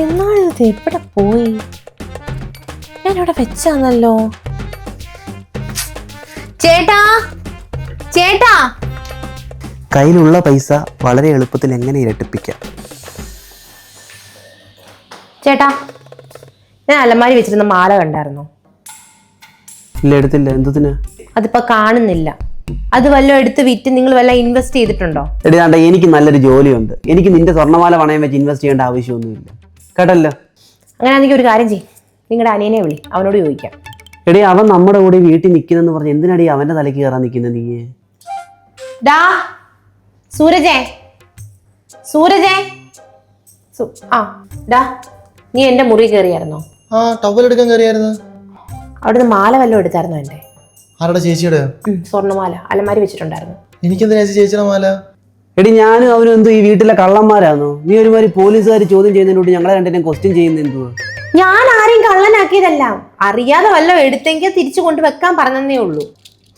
എന്നാണിത് എവിടെ പോയി. ഞാനിവിടെ വെച്ചാന്നല്ലോ. ചേട്ടാ ചേട്ടാ. കയ്യിലുള്ള പൈസ വളരെ എളുപ്പത്തിൽ എങ്ങനെ ഇരട്ടിപ്പിക്കാം? ചേട്ടാ ഞാൻ അലമാരി വെച്ചിരുന്ന മാല കണ്ടായിരുന്നു? ഇല്ല എടുത്തില്ല. എന്തതിന് അതിപ്പോ കാണുന്നില്ല. അത് വല്ലതും എടുത്ത് വിറ്റ് നിങ്ങൾ വല്ല ഇൻവെസ്റ്റ് ചെയ്തിട്ടുണ്ടോ? എടുത്താണ്ട എനിക്ക് നല്ലൊരു ജോലിയുണ്ട്. എനിക്ക് നിന്റെ സ്വർണമാല പണയം വെച്ച് ഇൻവെസ്റ്റ് ചെയ്യേണ്ട ആവശ്യമൊന്നുമില്ല. കേട്ടല്ലോ. അങ്ങനെയാണെങ്കിൽ ഒരു കാര്യം ചെയ്യും. നിങ്ങളുടെ അനിയനെ വിളി. അവനോട് ചോദിക്കാം. എടീ അവൻ നമ്മുടെ കൂടെ വീട്ടിൽ നിൽക്കുന്നെന്ന് പറഞ്ഞ് എന്തിനാടി അവന്റെ തലയ്ക്ക് കയറാൻ നിൽക്കുന്നത് നീ? ഡാ സൂരജേ. സൂരജേ. സു- ആ ഡാ നീ എന്റെ മുറി കയറിയായിരുന്നോ? ആ ടവൽ എടുക്കാൻ കയറിയായിരുന്നു. അവിടുന്ന് മാല വല്ലതും എടുത്തായിരുന്നോ എന്റെ ആരുടെ ചേച്ചിയുടെ സ്വർണമാല. അലമാരി വെച്ചിട്ടുണ്ടായിരുന്നു. എനിക്കെന്തിനാ ചേച്ചി ചേച്ചിയുടെ മാല? എടി ഞാനും അവനും എന്തോ ഈ വീട്ടിലെ കള്ളന്മാരാണോ നീ ഒരുമാതിരി പോലീസുകാർ ചോദ്യം ചെയ്യുന്നതിനോട് ഞങ്ങളെ രണ്ടിനെയും ക്വസ്റ്റ്യൻ ചെയ്യുന്ന എന്തുവാ? ഞാൻ ആരെയും കള്ളനാക്കിയതല്ല. അറിയാതെ വല്ലതും എടുത്തെങ്കിൽ തിരിച്ചു കൊണ്ട് വെക്കാൻ പറഞ്ഞതേ ഉള്ളൂ.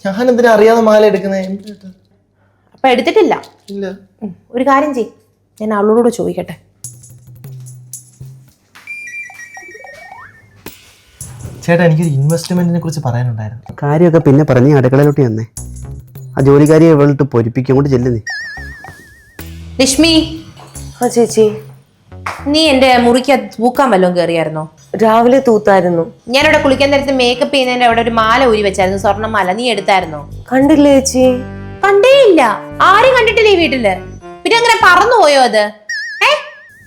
ഞാൻ എന്തിനാ അറിയാതെ മാല എടുക്കുന്നേ? അപ്പൊ എടുത്തിട്ടില്ല. ഇല്ല. ഒരു കാര്യം ചെയ് ഞാൻ അവളോട് ചോദിക്കട്ടെ. ചേട്ടാ എനിക്കൊരു ഇൻവെസ്റ്റ്മെന്റിനെ കുറിച്ച് പറയാനുണ്ടായിരുന്നു. കാര്യമൊക്കെ പിന്നെ പറഞ്ഞ് അടുക്കളയിലോട്ട് വന്നേ ആ ജോലിക്കാരിയെ ഇവളിട്ട് പൊരിപ്പിക്കും കൊണ്ട് ചെല്ലുന്നേ. ലക്ഷ്മി. ആ ചേച്ചി. നീ എന്റെ മുറിക്ക് തൂക്കാൻ വല്ലതും കയറിയായിരുന്നോ? രാവിലെ തൂത്തായിരുന്നു. ഞാനിവിടെ കുളിക്കാൻ നേരത്ത് മേക്കപ്പ് ചെയ്യുന്നതിന്റെ അവിടെ ഒരു മാല ഊരി വെച്ചായിരുന്നു സ്വർണമാല നീ എടുത്തായിരുന്നോ? കണ്ടില്ലേ ചേച്ചി? കണ്ടേ ഇല്ല ആരും കണ്ടിട്ടില്ല ഈ വീട്ടിൽ? പിന്നെ അങ്ങനെ പറന്നു പോയോ അത്?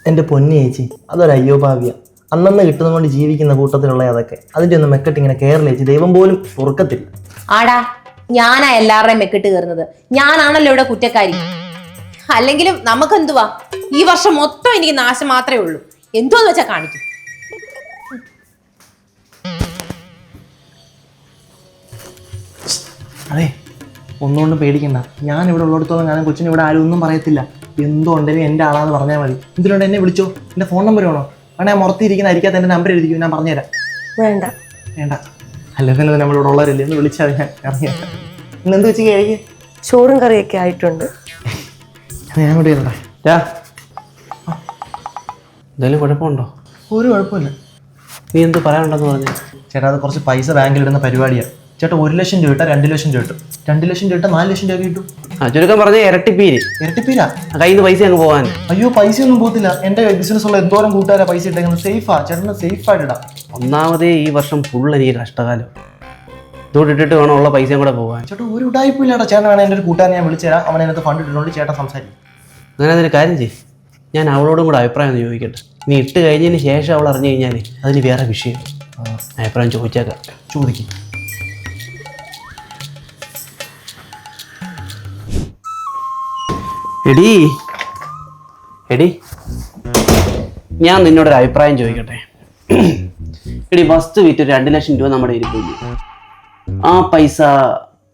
എന്റെ പൊന്നു ചേച്ചി അതൊരു അയ്യോഭാവിയ അന്നന്ന് കിട്ടുന്നത് കൊണ്ട് ജീവിക്കുന്ന കൂട്ടത്തിലുള്ള അതൊക്കെ. അതിന്റെ ഒന്നും മെക്കെട്ട് ഇങ്ങനെ കേറില്ല ചേച്ചി. ദൈവം പോലും പൊറുക്കത്തില്ല. ആടാ ഞാനാ എല്ലാവരുടെയും മെക്കിട്ട് കയറുന്നത്. ഞാനാണല്ലോ ഇവിടെ കുറ്റക്കാരി. അല്ലെങ്കിലും നമുക്കെന്തുവാ? ഈ വർഷം മൊത്തം എനിക്ക് നാശം മാത്രമേ ഉള്ളൂ. എന്തുവാന്ന് വെച്ചാ കാണിക്കും. അതെ ഒന്നുകൊണ്ടും പേടിക്കണ്ട. ഞാൻ ഇവിടെ ഉള്ളിടത്തോളം ഞാൻ കൊച്ചിന് ഇവിടെ ആരും ഒന്നും പറയത്തില്ല. എന്തോ ഉണ്ടെങ്കിലും എന്റെ ആളാന്ന് പറഞ്ഞാൽ മതി. എന്തിനുണ്ട് എന്നെ വിളിച്ചോ? എന്റെ ഫോൺ നമ്പർ വേണോ? വേണേ ഞാൻ മുറത്തിരിക്കുന്ന അരിക്കാത്ത എന്റെ നമ്പർ എഴുതിക്കും? ഞാൻ പറഞ്ഞുതരാം. വേണ്ട. വേണ്ട. അല്ല പിന്നെ നമ്മളിവിടെ ഉള്ളവരല്ലേ? എന്ന് വിളിച്ചാൽ ഞാൻ അറിയാം ഇന്ന് എന്ത് വെച്ച് കഴിക്കുക ചോറും കറിയൊക്കെ ആയിട്ടുണ്ട്. ഞാൻ ഇവിടെ ഇരുന്നേ എന്തെങ്കിലും കുഴപ്പമുണ്ടോ? ഒരു കുഴപ്പമില്ല. നീ എന്ത് പറയാനുണ്ടെന്ന് പറഞ്ഞു? ചേട്ടാ അത് കുറച്ച് പൈസ ബാങ്കിൽ ഇടുന്ന പരിപാടിയാണ് ചേട്ടാ ഒരു ലക്ഷം രൂപ ഇട്ടാൽ രണ്ട് ലക്ഷം രൂപ കിട്ടും രണ്ട് ലക്ഷം രൂപ ഇട്ടാൽ നാല് ലക്ഷം രൂപ കിട്ടും ആ ചുരുക്കം പറഞ്ഞ ഇരട്ടിപ്പീര്. ഇരട്ടിപ്പീരാ? കയ്യിൽ നിന്ന് പൈസ അങ്ങ് പോകാൻ അയ്യോ പൈസ ഒന്നും പോകത്തില്ല. എന്റെ ബിസിനസ് ഉള്ള എന്തോരം കൂട്ടുകാരാ പൈസ ഇട്ടേക്കുന്നത്. സേഫാ ചേട്ടന് സേഫ് ആയിട്ട് ഇടാം. ഒന്നാമതേ ഈ വർഷം ഫുൾ എനിക്ക് കഷ്ടകാലം. ഇതോട് ഇട്ടിട്ട് വേണം ഉള്ള പൈസയും കൂടെ പോകാൻ ചേട്ടാ ഒരു ഉടായ്പ ഇല്ലാട്ടോ ചേട്ടൻ വേണം എന്റെ ഒരു കൂട്ടുകാരനെ ഞാൻ വിളിച്ചുതരാം. അവൻ അതിനകത്ത് ഫണ്ട് ഇട്ടിട്ടുണ്ട്. ചേട്ടാ സംസാരിക്കും. അങ്ങനെ അതൊരു കാര്യം ചെയ്യും. ഞാൻ അവളോടും കൂടെ അഭിപ്രായം ഒന്ന് ചോദിക്കട്ടെ. നീ ഇട്ട് കഴിഞ്ഞതിന് ശേഷം അവൾ അറിഞ്ഞു കഴിഞ്ഞാൽ അതിന് വേറെ വിഷയം. അഭിപ്രായം ചോദിച്ചേക്കാം. ചോദിക്കും. എടി. എടി. ഞാൻ നിന്നോടൊരു അഭിപ്രായം ചോദിക്കട്ടെ. എടി വസ്തു വിറ്റ് രണ്ട് ലക്ഷം രൂപ നമ്മുടെ ഇരിക്കുന്നു ആ പൈസ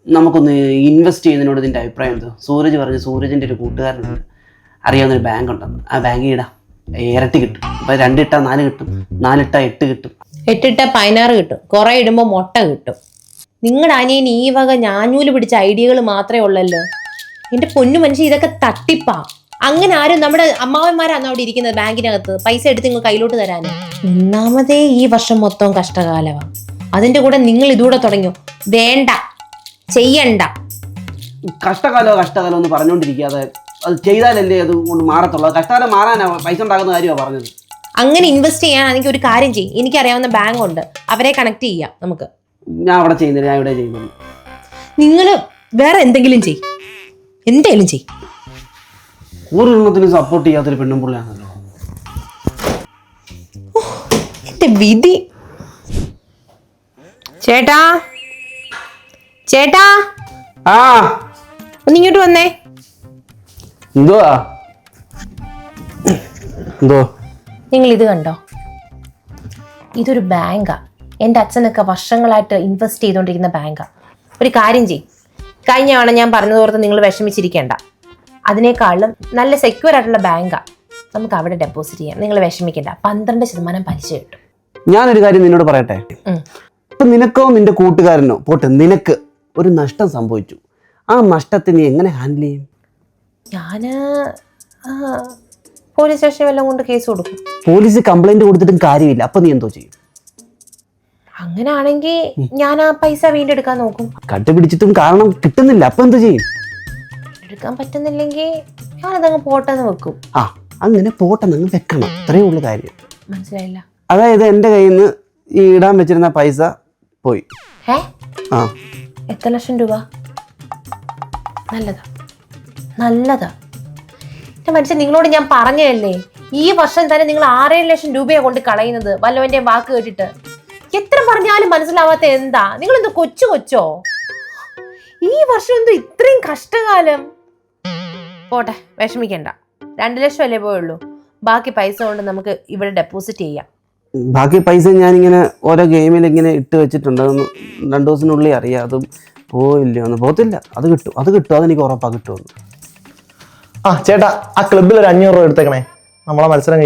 നമുക്കൊന്ന് ഇൻവെസ്റ്റ് ചെയ്യുന്നതിനോട് നിന്റെ അഭിപ്രായം എന്തോ? സൂരജ് പറഞ്ഞു സൂരജിന്റെ ഒരു കൂട്ടുകാരനുണ്ട്. അറിയാവുന്ന ഒരു ബാങ്ക് ഉണ്ടെന്ന് ആ ബാങ്കിൽ ഇടാം ഇരട്ടി കിട്ടും. അപ്പൊ രണ്ടിട്ട നാല് കിട്ടും. നാലിട്ട എട്ട് കിട്ടും. എട്ടിട്ട പതിനാറ് കിട്ടും. കുറെ ഇടുമ്പോ മുട്ട കിട്ടും. നിങ്ങളുടെ അനിയൻ ഈ വക ഞാഞ്ഞൂൽ പിടിച്ച ഐഡിയകൾ മാത്രമേ ഉള്ളല്ലോ. എന്റെ പൊന്നു മനുഷ്യൻ ഇതൊക്കെ തട്ടിപ്പാ. അങ്ങനെ ആരും നമ്മുടെ അമ്മാവന്മാരാണ് അവിടെ ഇരിക്കുന്നത് ബാങ്കിനകത്ത്? പൈസ എടുത്ത് നിങ്ങൾ കയ്യിലോട്ട് തരാന്. ഒന്നാമതേ ഈ വർഷം മൊത്തം കഷ്ടകാലമാണ് അതിന്റെ കൂടെ നിങ്ങൾ ഇതൂടെ തുടങ്ങിയോ വേണ്ട. ചെയ്യണ്ട. കഷ്ടകാലോ കഷ്ടകാലോ എന്ന് പറഞ്ഞുകൊണ്ടിരിക്കാതെ അത് ചെയ്താലല്ലേ അത് കൊണ്ട് മാറത്തുള്ളൂ. കഷ്ടകാലം മാറാനാ പൈസ ഉണ്ടാക്കുന്ന കാര്യമാണ് പറഞ്ഞത്. അങ്ങനെ ഇൻവെസ്റ്റ് ചെയ്യാൻ ചെയ്യാനാണെങ്കിൽ ഒരു കാര്യം ചെയ്യും. എനിക്കറിയാവുന്ന ബാങ്ക് ഉണ്ട്. അവരെ കണക്ട് ചെയ്യാം നമുക്ക്. ഞാൻ അവിടെ ചെയ്യുന്നില്ല. ഞാൻ ഇവിടെ ചെയ്യുന്നില്ല. നിങ്ങൾ വേറെ എന്തെങ്കിലും ചെയ് എന്തെങ്കിലും ചെയ് ഒരെണ്ണത്തിന് സപ്പോർട്ട് ചെയ്യാത്തൊരു പെണ്ണും പുള്ളിയാണല്ലോ എന്റെ വിധി. ചേട്ടാ. ചേട്ടാ. ആ. ഒന്ന് ഇങ്ങോട്ട് വന്നേ. എന്തുവാ എന്തോ? നിങ്ങൾ ഇത് കണ്ടോ? ഇതൊരു ബാങ്കാ എന്റെ അച്ഛനൊക്കെ വർഷങ്ങളായിട്ട് ഇൻവെസ്റ്റ് ചെയ്തുകൊണ്ടിരിക്കുന്ന ബാങ്കാ ഒരു കാര്യം ചെയ്യും. കഴിഞ്ഞ തവണ ഞാൻ പറഞ്ഞതോർത്ത് നിങ്ങൾ വിഷമിച്ചിരിക്കേണ്ട. അതിനേക്കാളും നല്ല സെക്യൂർ ആയിട്ടുള്ള ബാങ്കാ നമുക്ക് അവിടെ ഡെപ്പോസിറ്റ് ചെയ്യാം. നിങ്ങൾ വിഷമിക്കേണ്ട. പന്ത്രണ്ട് ശതമാനം പലിശ കിട്ടും. ഞാനൊരു കാര്യം നിന്നോട് പറയട്ടെ. ഇപ്പൊ നിനക്കോ നിന്റെ കൂട്ടുകാരനോ പോട്ടെ നിനക്ക് ഒരു നഷ്ടം സംഭവിച്ചു. ആ നഷ്ടത്തെ നീ എങ്ങനെ ഹാൻഡിൽ ചെയ്യും? ആ, പോലീസ് സ്റ്റേഷൻ വല്ലതും കൊണ്ട് കേസ് കൊടുക്കും. പോലീസ് കംപ്ലൈന്റ് കൊടുത്തിട്ടും കാര്യമില്ല. അപ്പൊ നീ എന്തോ ചെയ്യും? അങ്ങനെയാണെങ്കിൽ ഞാൻ ആ പൈസ വീണ്ടെടുക്കാൻ നോക്കും. കണ്ടുപിടിച്ചിട്ടും കാരണം കിട്ടുന്നില്ല. അപ്പൊ എന്ത് ചെയ്യും? എടുക്കാൻ പറ്റുന്നില്ലെങ്കിൽ ഞാനതങ്ങ് പോട്ടെന്ന് വെക്കും. ആ അങ്ങനെ പോട്ടെന്ന് അങ്ങ് വെക്കണം. അത്രയേ ഉള്ളൂ കാര്യം. മനസ്സിലായില്ല. അതായത് എന്റെ കയ്യിൽ നിന്ന് ഈ ഇടാൻ വെച്ചിരുന്ന പൈസ പോയി. ഏ ആ. എത്ര ലക്ഷം രൂപ? നല്ലതാ. നല്ലതാ. എന്റെ മനുഷ്യൻ നിങ്ങളോട് ഞാൻ പറഞ്ഞതല്ലേ? ഈ വർഷം തന്നെ നിങ്ങൾ ആറേഴ് ലക്ഷം രൂപയെ കൊണ്ട് കളയുന്നത് വല്ലവന്റെ വാക്ക് കേട്ടിട്ട്. എത്ര പറഞ്ഞാലും മനസ്സിലാവാത്ത എന്താ? നിങ്ങൾ എന്ത് കൊച്ചു കൊച്ചോ? ഈ വർഷം എന്തോ ഇത്രയും കഷ്ടകാലം. പോട്ടെ വിഷമിക്കണ്ട. രണ്ട് ലക്ഷം അല്ലേ പോയുള്ളൂ. ബാക്കി പൈസ കൊണ്ട് നമുക്ക് ഇവിടെ ഡെപ്പോസിറ്റ് ചെയ്യാം. ബാക്കി പൈസ ഞാനിങ്ങനെ ഓരോ ഗെയിമിൽ ഇങ്ങനെ ഇട്ട് വെച്ചിട്ടുണ്ട്. രണ്ടു ദിവസത്തിനുള്ളിൽ അറിയാം. അതും പോയില്ലയോ ഒന്നും പോകത്തില്ല അത് കിട്ടും. അത് കിട്ടും. അതെനിക്ക് ഉറപ്പാ കിട്ടുമെന്ന്. ആ ചേട്ടാ ആ ക്ലബിൽ ഒരു അഞ്ഞൂറ് രൂപ എടുത്തേക്കണേ. നമ്മളെ മത്സരം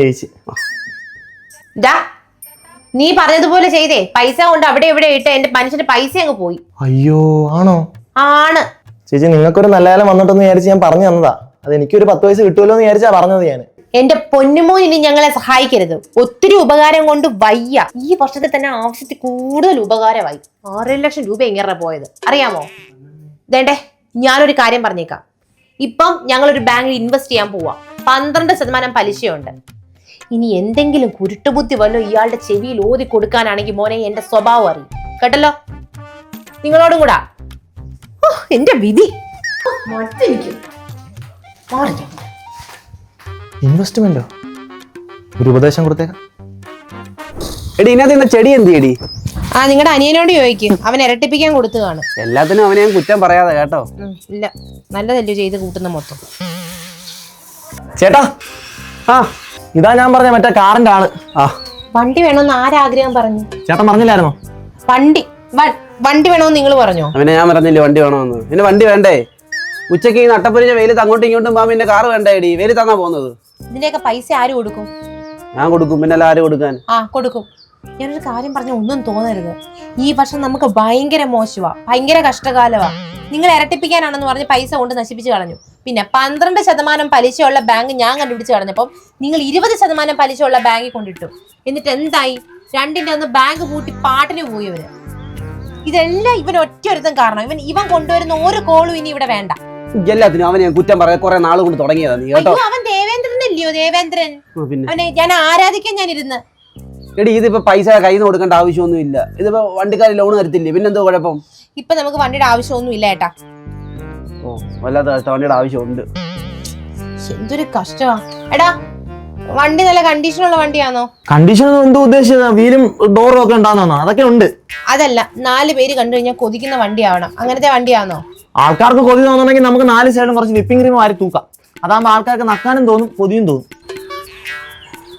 ഡാ നീ പറഞ്ഞതുപോലെ ചെയ്തേ. പൈസ കൊണ്ട് അവിടെ ഇവിടെ ഇട്ട് എന്റെ മനുഷ്യന്റെ പൈസ അങ്ങ് പോയി. അയ്യോ ആണോ? ആണ്. ചേച്ചി നിങ്ങൾക്കൊരു നല്ല കാലം വന്നിട്ടെന്ന് വിചാരിച്ച് ഞാൻ പറഞ്ഞു തന്നതാ. അത് എനിക്കൊരു പത്ത് പൈസ കിട്ടുമല്ലോ എന്ന് വിചാരിച്ചാ പറഞ്ഞത് ഞാൻ എന്റെ പൊന്നുമോൻ ഇനി ഞങ്ങളെ സഹായിക്കരുത്. ഒത്തിരി ഉപകാരം കൊണ്ട് വയ്യ. ഈ വർഷത്തിൽ തന്നെ ആവശ്യത്തിൽ കൂടുതൽ ഉപകാരമായി. ആറര ലക്ഷം രൂപ എങ്ങനെ പോയത്. അറിയാമോ? വേണ്ടേ ഞാനൊരു കാര്യം പറഞ്ഞേക്കാം. ഇപ്പം ഞങ്ങൾ ഒരു ബാങ്കിൽ ഇൻവെസ്റ്റ് ചെയ്യാൻ പോവാം. പന്ത്രണ്ട് ശതമാനം പലിശയുണ്ട്. ഇനി എന്തെങ്കിലും കുരുട്ടുബുദ്ധി വല്ലോ ഇയാളുടെ ചെവിയിൽ ഓതി കൊടുക്കാനാണെങ്കിൽ മോനെ എന്റെ സ്വഭാവം അറിയും. കേട്ടല്ലോ? നിങ്ങളോടും കൂടാ. എന്റെ വിധി. ഇൻവെസ്റ്റ്മെന്റോ ഒരു ഉപദേശം കൊടുത്തേക്കാം. എടി ഇതിനകത്ത് ചെടി എന്ത് ആ നിങ്ങളുടെ അനിയനോട് ചോദിക്കും. അവൻ ഇരട്ടിപ്പിക്കാൻ കൊടുത്തു കാണും. എല്ലാത്തിനും അവനെ ഞാൻ കുറ്റം പറയാതെ കേട്ടോ. ഉം, ഇല്ല. നല്ലതല്ലോ ചെയ്ത് കൂട്ടുന്ന മൊത്തം. ചേട്ടാ ആ ഇതാ ഞാൻ പറഞ്ഞ മറ്റേ കാറിന്റെ ആൾ. ആ. വണ്ടി വേണമെന്ന് ആരാഗ്രഹം പറഞ്ഞു? ചേട്ടൻ പറഞ്ഞില്ലായിരുന്നോ? വണ്ടി വ- വണ്ടി വേണമെന്ന് നിങ്ങൾ പറഞ്ഞോ? അവനെ ഞാൻ പറഞ്ഞില്ലേ വണ്ടി വേണമെന്ന് പിന്നെ വണ്ടി വേണ്ടേ? ഉച്ചയ്ക്ക് ഈ നട്ടപ്പൊരിഞ്ഞ വെയിലത്ത് അങ്ങോട്ടും ഇങ്ങോട്ടും പോകാൻ പിന്നെ കാറ് വേണ്ടേ എടി വെയിൽ തന്നാ പോകുന്നത് ഇതിന്റെയൊക്കെ പൈസ ആര് കൊടുക്കും? ഞാൻ കൊടുക്കും പിന്നെ അല്ല ആര് കൊടുക്കാൻ? ആ കൊടുക്കും. ഞാനൊരു കാര്യം പറഞ്ഞ ഒന്നും തോന്നരുത്. ഈ വർഷം നമുക്ക് ഭയങ്കര മോശമാ ഭയങ്കര കഷ്ടകാലമാ നിങ്ങൾ ഇരട്ടിപ്പിക്കാനാണെന്ന് പറഞ്ഞ് പൈസ കൊണ്ട് നശിപ്പിച്ച് കളഞ്ഞു. പിന്നെ പന്ത്രണ്ട് ശതമാനം പലിശയുള്ള ബാങ്ക് ഞാൻ കണ്ടുപിടിച്ച് കളഞ്ഞപ്പം നിങ്ങൾ ഇരുപത് ശതമാനം പലിശയുള്ള ബാങ്കിൽ കൊണ്ടിട്ടു. എന്നിട്ട് എന്തായി? രണ്ടിന്റെ ഒന്ന് ബാങ്ക് പൂട്ടി പാട്ടിന് പോയി ഇവർ. ഇതെല്ലാം ഇവൻ ഒറ്റ ഒരുത്തം കാരണം. ഇവൻ ഇവൻ കൊണ്ടുവരുന്ന ഒരു കോളും ഇനി ഇവിടെ വേണ്ട. എല്ലാത്തിനും അവനെ ഞാൻ കുറ്റം പറയാൻ കുറെ നാൾ കൊണ്ട് തുടങ്ങിയതാ നീ കേട്ടോ? അയ്യോ അവൻ ദേവേന്ദ്രൻ? അല്ലയോ ദേവേന്ദ്രൻ പിന്നെ? അവനെ ഞാൻ ആരാധിക്കാൻ ഞാൻ ഇരുന്ന് എടി ഇതിപ്പോ പൈസ കയ്യിൽ നിന്ന് കൊടുക്കേണ്ട ആവശ്യമൊന്നും ഇല്ല. ഇതിപ്പോ വണ്ടിക്കാർ ലോൺ തരത്തില്ലേ? പിന്നെന്തോ കുഴപ്പം? ഇപ്പൊ നമുക്ക് വണ്ടിയുടെ ആവശ്യമൊന്നും ഇല്ല ഏട്ടാ. ഓ വല്ലാത്ത കഷ്ടം. വണ്ടിയുടെ ആവശ്യമുണ്ട്. എന്തൊരു കഷ്ടമാ. എടാ വണ്ടി നല്ല കണ്ടീഷൻ ഉള്ള വണ്ടിയാണോ കണ്ടീഷൻ എന്തോ ഉദ്ദേശിച്ചത് വീലും ഡോറും ഒക്കെ ഉണ്ടാകുന്നോ അതൊക്കെ ഉണ്ട്. അതല്ല നാല് പേര് കണ്ടു കഴിഞ്ഞാൽ കൊതിക്കുന്ന വണ്ടിയാവണം. അങ്ങനത്തെ വണ്ടിയാണോ ആൾക്കാർക്ക് കൊതി തോന്നണമെങ്കിൽ നമുക്ക് നാല് സൈഡും കുറച്ച് വിപ്പിംഗ് ക്രീം വാരി തൂക്കാം. അതാകുമ്പോൾ ആൾക്കാർക്ക് നക്കാനും തോന്നും കൊതിയും തോന്നും.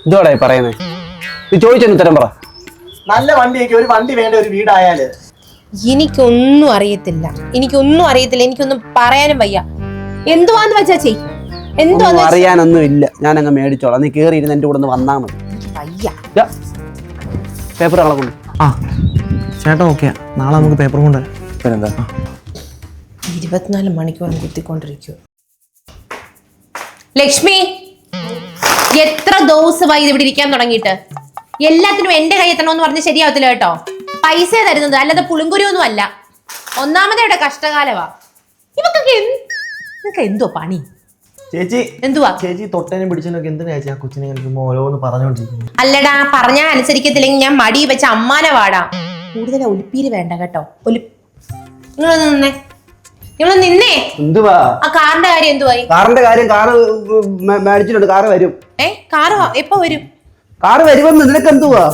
ഇതോടെ പറയുന്നേ. ഇത് ചോദിച്ചതിന് ഉത്തരം പറ. നല്ല വണ്ടിയൊക്കെ ഒരു വണ്ടി വേണ്ട ഒരു വീടായാൽ. എനിക്കൊന്നും അറിയത്തില്ല. എനിക്കൊന്നും അറിയത്തില്ല. എനിക്കൊന്നും പറയാനും വയ്യ. എന്തുവാന്ന് വെച്ചാ ചെയ് എന്തുവാന്ന് ഒന്നും വെച്ചാ? അറിയാനൊന്നും ഇല്ല. ഞാൻ അങ്ങ് മേടിച്ചോളാം. നീ കേറി ഇരുന്ന് എന്റെ കൂടെ ഒന്ന് വന്നാ മതി. വയ്യ. പേപ്പർ കൊണ്ട്. ആ ചേട്ടാ ഓക്കെ നാളെ നമുക്ക് പേപ്പർ കൊണ്ട്. പിന്നെന്താ? ഇരുപത്തിനാല് മണിക്കൂർ കുത്തിക്കൊണ്ടിരിക്കൂ ലക്ഷ്മി എത്ര ദിവസമായി ഇത് ഇവിടെ ഇരിക്കാൻ തുടങ്ങിയിട്ട്? എല്ലാത്തിനും എന്റെ കൈ എത്തണമെന്ന് പറഞ്ഞ് ശരിയാവത്തില്ല കേട്ടോ. പൈസ തരുന്നത് അല്ലാതെ പുളുങ്കുരുവൊന്നും അല്ല. ഒന്നാമതേ ഇവിടെ കഷ്ടകാലവാ. ഇവക്കൊക്കെ എന്ത്- നിനക്ക് എന്തോ പണി? ചേച്ചി എന്തുവാ? ചേച്ചി തൊട്ടേനെ പിടിച്ചതിനൊക്കെ എന്തിനാ ചേച്ചി ആ കൊച്ചിനെ ഓരോന്ന് പറഞ്ഞോണ്ടിരിക്കുന്നത് അല്ലടാ പറഞ്ഞാൽ അനുസരിക്കത്തില്ലെങ്കിൽ ഞാൻ മടി വെച്ച അമ്മാനെ വാടാ. കൂടുതൽ ഒലിപ്പീര് വേണ്ട കേട്ടോ. ഒലി നിങ്ങളൊന്ന് നിന്നേ. നിങ്ങളൊന്ന് നിന്നേ. എന്തുവാ? ആ കാറിന്റെ കാര്യം എന്തുവായി? കാറിന്റെ കാര്യം കാറ് മേടിച്ചിട്ടുണ്ട്. കാറ് വരും. ഏ കാറ് എപ്പോ വരും? കാറ് വരുമെന്ന് നിനക്ക് എന്തുവാ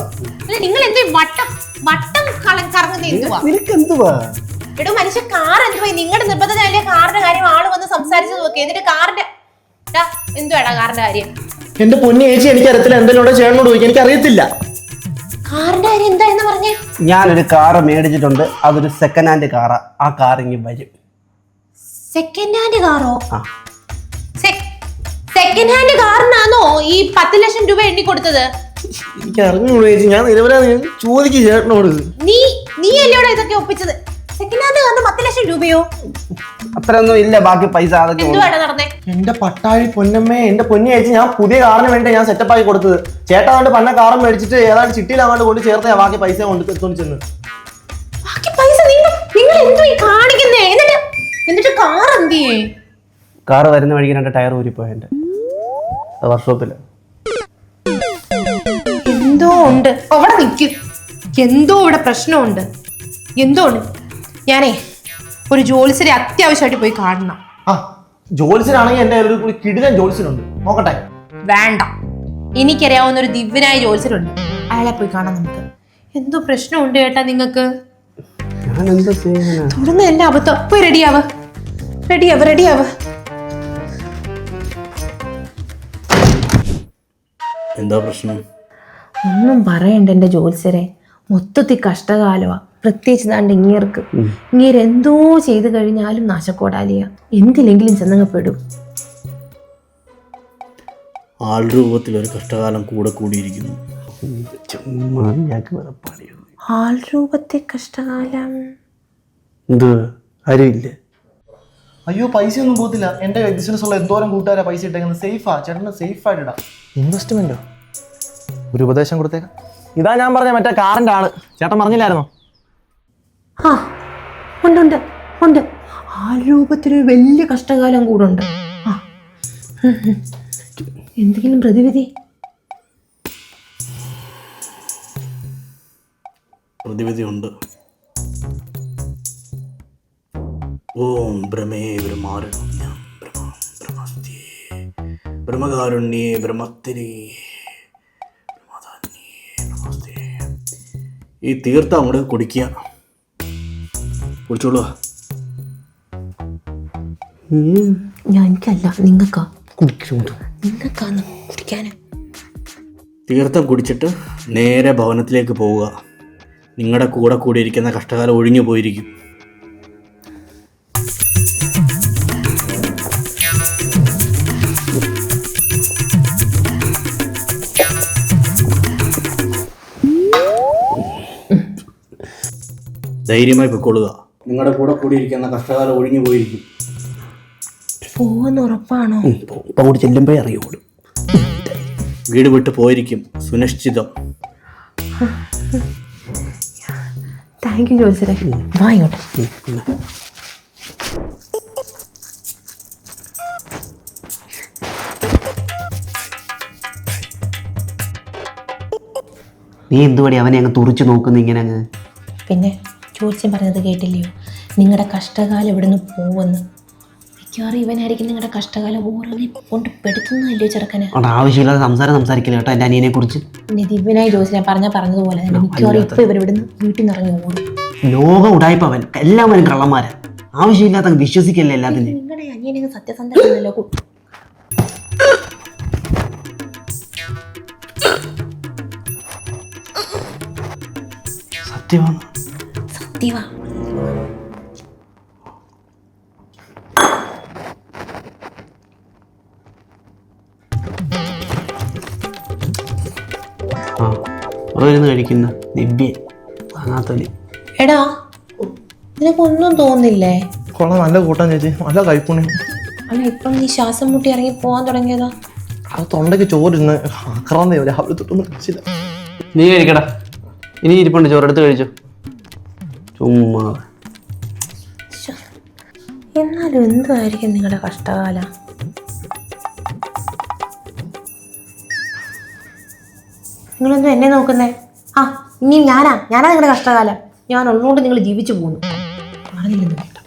നിങ്ങൾ എന്ത് വട്ടം വട്ടം കറങ്ങുന്നത് എന്തുവാ നിനക്ക് എന്തുവാ? എടോ മനുഷ്യ കാർ എന്തുവായി നിങ്ങളുടെ നിർബന്ധതയല്ലേ കാറിന്റെ കാര്യം ആൾ വന്ന് സംസാരിച്ചു നോക്കി. എന്നിട്ട് കാറിന്റെ എന്തുവാടാ കാറിന്റെ കാര്യം? എന്റെ പൊന്നി ചേച്ചി എനിക്ക് അറിയത്തില്ല. എന്തെങ്കിലും ചേട്ടനോട് ചോദിക്കും. എനിക്ക് അറിയത്തില്ല. കാറിന്റെ കാര്യം എന്തായെന്ന് പറഞ്ഞേ? ഞാനൊരു കാറ് മേടിച്ചിട്ടുണ്ട്. അതൊരു സെക്കൻഡ് ഹാൻഡ് കാറാ. ആ കാർ ഇങ്ങ് വരും. സെക്കൻഡ് ഹാൻഡ് കാറോ? സെക്കൻഡ് ഹാൻഡ് കാറിനാണോ ഈ പത്ത് ലക്ഷം രൂപ എണ്ണി കൊടുത്തത്? എനിക്ക് അറിഞ്ഞൂടോ ഞാൻ നിരവധി ചോദിക്കും ചേട്ടനോട് നീ നീ അല്ലോടെ ഇതൊക്കെ ഒപ്പിച്ചത്? സെക്കൻഡ് ഹാൻഡ് കാരണം പത്ത് ലക്ഷം രൂപയോ? അത്രയൊന്നും ഇല്ല ബാക്കി പൈസ അതൊക്കെ. എന്തുവാണ് നടന്നേ? എന്റെ പട്ടാഴി പൊന്നമ്മേ എന്റെ പൊന്നി അയച്ച് ഞാൻ പുതിയ കാറിന് വേണ്ടി ഞാൻ സെറ്റപ്പ് ആക്കി കൊടുത്തത്. ചേട്ടാ കൊണ്ട് പന്ന കാറും മേടിച്ചിട്ട് ഏതാണ്ട് ചിട്ടിയിൽ അങ്ങോട്ട് കൊണ്ട് ചേർത്ത് ഞാൻ ബാക്കി പൈസ കൊണ്ട് എത്തുകൊണ്ട് ചെന്ന്. ബാക്കി പൈസ നിങ്ങൾ നിങ്ങൾ എന്തോ ഈ കാണിക്കുന്നേ? എന്നിട്ട് എന്നിട്ട് കാർ എന്തിയേ? കാറ് വരുന്ന വഴിക്ക് രണ്ട് ടയർ ഊരിപ്പോയ വർക്ക്ഷോപ്പിൽ എന്തോ ഉണ്ട്. അവിടെ നിൽക്കും. എന്തോ ഇവിടെ പ്രശ്നമുണ്ട്. എന്തോ ഉണ്ട്. ഞാനേ ഒരു ജോലിസരെ അത്യാവശ്യമായിട്ട് പോയി കാണണം. ആ ജോലിസിനാണെങ്കിൽ എന്റെ ഒരു കിടിലൻ ജോലിസിനുണ്ട് നോക്കട്ടെ. വേണ്ട. എനിക്കറിയാവുന്ന ഒരു ദിവ്യനായ ജോലിസരുണ്ട് അയാളെ പോയി കാണാം നമുക്ക്. എന്തോ പ്രശ്നമുണ്ട് ചേട്ടാ നിങ്ങൾക്ക്? ഞാൻ എന്താ ചെയ്യാനാ തുടർന്ന് എല്ലാം അബദ്ധം. പോയി റെഡിയാവ് റെഡിയാവ് റെഡിയാവ് എന്താ പ്രശ്നം? ഒന്നും പറയണ്ട എന്റെ ജോത്സരെ മൊത്തത്തിൽ കഷ്ടകാലമാ. പ്രത്യേകിച്ച് ദാണ്ട് ഇങ്ങേർക്ക്. ഇങ്ങേര് എന്തോ ചെയ്തു കഴിഞ്ഞാലും നാശക്കോടാലിയ എന്തിലെങ്കിലും ചെന്നങ്ങ് പെടും. ആൾ രൂപത്തിൽ ഒരു കഷ്ടകാലം കൂടെ കൂടിയിരിക്കുന്നു. ആൾ രൂപത്തെ കഷ്ടകാലം. എന്ത് ആരുമില്ല. അയ്യോ പൈസ ഒന്നും പോകത്തില്ല. എന്റെ ബിസിനസ് ഉള്ള എന്തോരം കൂട്ടുകാരാ പൈസ ഇട്ടേക്കുന്നത്? സേഫാ ചേട്ടന് സേഫ് ആയിട്ട് ഇടാം ഇൻവെസ്റ്റ്മെന്റോ ഒരു ഉപദേശം കൊടുത്തേക്കാം. ഇതാ ഞാൻ പറഞ്ഞ മറ്റേ കാറിന്റെ ആൾ. ചേട്ടൻ പറഞ്ഞില്ലായിരുന്നോ? ആ ഉണ്ട് ഉണ്ട് ഉണ്ട്. ആൾ രൂപത്തിലൊരു വലിയ കഷ്ടകാലം കൂടെ ഉണ്ട് ആ. എന്തെങ്കിലും പ്രതിവിധി? പ്രതിവിധിയുണ്ട്. ഓം ബ്രഹ്മേ ബ്രഹ്മാരുണ്യം ബ്രഹ്മ ബ്രഹ്മസ്തേ ബ്രഹ്മകാരുണ്യേ ബ്രഹ്മസ്തി. ഈ തീർത്ഥം അങ്ങോട്ട് കുടിക്കുക. കുടിച്ചോളൂ. ഞാൻ എനിക്കല്ല നിങ്ങൾക്കാ? നിങ്ങൾക്കാന്ന് കുടിക്കാന്? തീർത്ഥം കുടിച്ചിട്ട് നേരെ ഭവനത്തിലേക്ക് പോവുക. നിങ്ങളുടെ കൂടെ കൂടിയിരിക്കുന്ന കഷ്ടകാലം ഒഴിഞ്ഞു പോയിരിക്കും. ധൈര്യമായി പൊയ്ക്കൊള്ളുക. നിങ്ങളുടെ കൂടെ കൂടിയിരിക്കുന്ന കഷ്ടകാലം ഒഴിഞ്ഞു പോയിരിക്കും. പോവെന്ന് ഉറപ്പാണോ ഇപ്പം അങ്ങോട്ട് ചെല്ലുമ്പോഴേ അറിയുള്ളൂ. വീട് വിട്ട് പോയിരിക്കും. സുനിശ്ചിതം. താങ്ക് യു ജോത്സരെ വാ ഇങ്ങോട്ട്. നീ എന്തുപടി അവനെ അങ്ങ് തുറച്ചു നോക്കുന്നു ഇങ്ങനെ അങ്ങ്? പിന്നെ? ചോദിച്ചും പറഞ്ഞത് കേട്ടില്ലയോ? നിങ്ങളുടെ കഷ്ടകാലം ഇവിടുന്ന് പോവെന്ന് മിക്കവാറും ഇവനായിരിക്കും നിങ്ങളുടെ കഷ്ടകാലം ഓരോന്നെ കൊണ്ട് പെടുത്തുന്നില്ലയോ ചെറുക്കന്? ആവശ്യമില്ലാതെ സംസാരം സംസാരിക്കില്ല കേട്ടോ എന്റെ അനിയനെ കുറിച്ച്? പിന്നെ ജോസ് ഞാൻ പറഞ്ഞ പറഞ്ഞതുപോലെ തന്നെ മിക്കവാറും ഇപ്പൊ ഇവർ ഇവിടുന്ന് വീട്ടിൽ നിന്ന് ഇറങ്ങി ഓടും. ലോകം ഉടായ്പവൻ. എല്ലാവരും കള്ളന്മാരാ. ആവശ്യമില്ലാത്ത വിശ്വസിക്കല്ലേ എല്ലാത്തിനും നിങ്ങളുടെ അനിയനെ സത്യസന്ധമല്ലോ സത്യമാണ്? സത്യവാ ആ അവരുന്ന് കഴിക്കുന്ന ദിവ്യ വാങ്ങാത്തൊലി എടാ നിനക്കൊന്നും തോന്നില്ലേ? കൊള്ളാം നല്ല കൂട്ടാൻ ചേച്ചി. നല്ല കൈപ്പുണ്യം. അല്ല ഇപ്പം നീ ശ്വാസം മുട്ടി ഇറങ്ങി പോവാൻ തുടങ്ങിയതാ. ആ തൊണ്ടയ്ക്ക് ചോറിരുന്ന് ആക്രാന്തയോ. രാവിലെ തൊട്ടൊന്നും കഴിച്ചില്ല. നീ കഴിക്കടാ. ഇനി ഇരിപ്പുണ്ട് ചോറെടുത്ത് കഴിച്ചു. ചുമ്മാ. എന്നാലും എന്തുമായിരിക്കും നിങ്ങളുടെ കഷ്ടകാലം? നിങ്ങളൊന്നും എന്നെ നോക്കുന്നേ? ആ ഇനി ഞാനാ. ഞാനാ നിങ്ങളുടെ കഷ്ടകാലം. ഞാൻ ഒന്നുകൊണ്ട് നിങ്ങൾ ജീവിച്ചു പോകുന്നു പറഞ്ഞില്ലെന്ന് കേട്ടോ.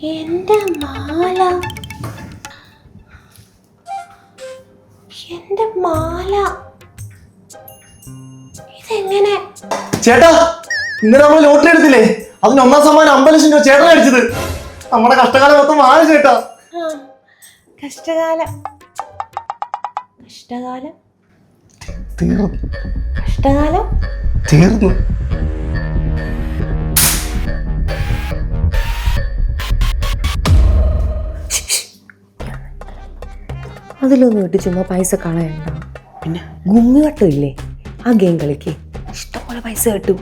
എന്റെ മാല. എന്റെ മാല. ഇതെങ്ങനെ? ചേട്ടാ ഇന്നലെ നമ്മൾ ലോട്ടറി എടുത്തില്ലേ? അതിന് ഒന്നാം സമ്മാനം അമ്പത് ലക്ഷം രൂപ ചേട്ടൻ അടിച്ചത് നമ്മുടെ കഷ്ടകാലം മൊത്തം മാറി ചേട്ടാ. കഷ്ടകാലം. കഷ്ടകാലം. തീർന്നു. കഷ്ടകാലം. തീർന്നു. അതിലൊന്നും ഇട്ട് ചുമ്മാ പൈസ കളയണ്ട പിന്നെ? ഗുമ്മിവട്ടം ഇല്ലേ ആ ഗെയിം കളിക്ക്. ഇഷ്ടംപോലെ പൈസ കിട്ടും.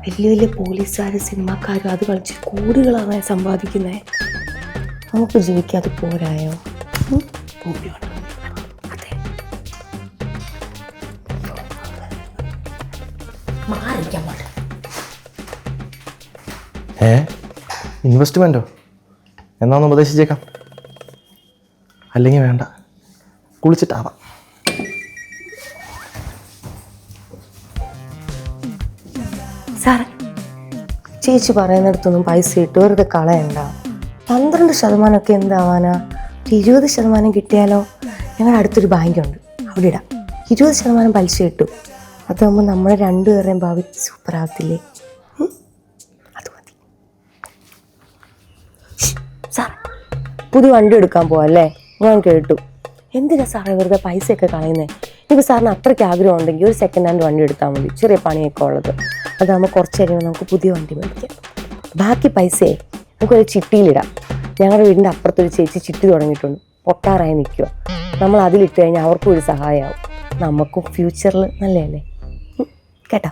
വലിയ വലിയ പോലീസുകാരും സിനിമാക്കാരും അത് കളിച്ച് കോടികളാണ് സമ്പാദിക്കുന്നത് നമുക്ക് ജീവിക്കാതെ പോരായോ? മാറിക്കാൻ പാടില്ല. ഏ? ഇൻവെസ്റ്റ്മെന്റോ എന്നാന്ന് ഉപദേശിച്ചേക്കാം. അല്ലെങ്കിൽ വേണ്ട. കുളിച്ചിട്ടാവാം. സാറേ. ചേച്ചി പറയുന്നിടത്തൊന്നും പൈസ ഇട്ട് വെറുതെ കളയണ്ട. പന്ത്രണ്ട് ശതമാനമൊക്കെ എന്താവാനാ? ഇരുപത് ശതമാനം കിട്ടിയാലോ? ഞങ്ങളുടെ അടുത്തൊരു ബാങ്കുണ്ട്. അവിടെ ഇടാം. ഇരുപത് ശതമാനം പലിശ കിട്ടും അതാകുമ്പോൾ നമ്മൾ രണ്ടുപേരുടെയും ഭാവി സൂപ്പർ ആകത്തില്ലേ ഉം? അത് മതി. സാർ പുതിയ വണ്ടി എടുക്കാൻ പോവല്ലേ ഞാൻ കേട്ടു എന്തിനാ സാറേ വെറുതെ പൈസയൊക്കെ കളയുന്നേ? ഇപ്പം സാറിന് അത്രയ്ക്ക് ആഗ്രഹം ഉണ്ടെങ്കിൽ ഒരു സെക്കൻഡ് ഹാൻഡ് വണ്ടി എടുത്താൽ മതി. ചെറിയ പണിയൊക്കെ ഉള്ളത്. അതാകുമ്പോൾ കുറച്ച് കഴിയുമ്പോൾ നമുക്ക് പുതിയ വണ്ടി മേടിക്കാം. ബാക്കി പൈസയെ നമുക്കൊരു ചിട്ടിയിലിടാം. ഞങ്ങളുടെ വീടിന്റെ അപ്പുറത്തൊരു ചേച്ചി ചിട്ടി തുടങ്ങിയിട്ടുണ്ട്. പൊട്ടാറായി നിൽക്കുക നമ്മൾ അതിലിട്ട് കഴിഞ്ഞാൽ അവർക്കും ഒരു സഹായമാവും നമുക്കും ഫ്യൂച്ചറിൽ നല്ലതല്ലേ? കേട്ടോ?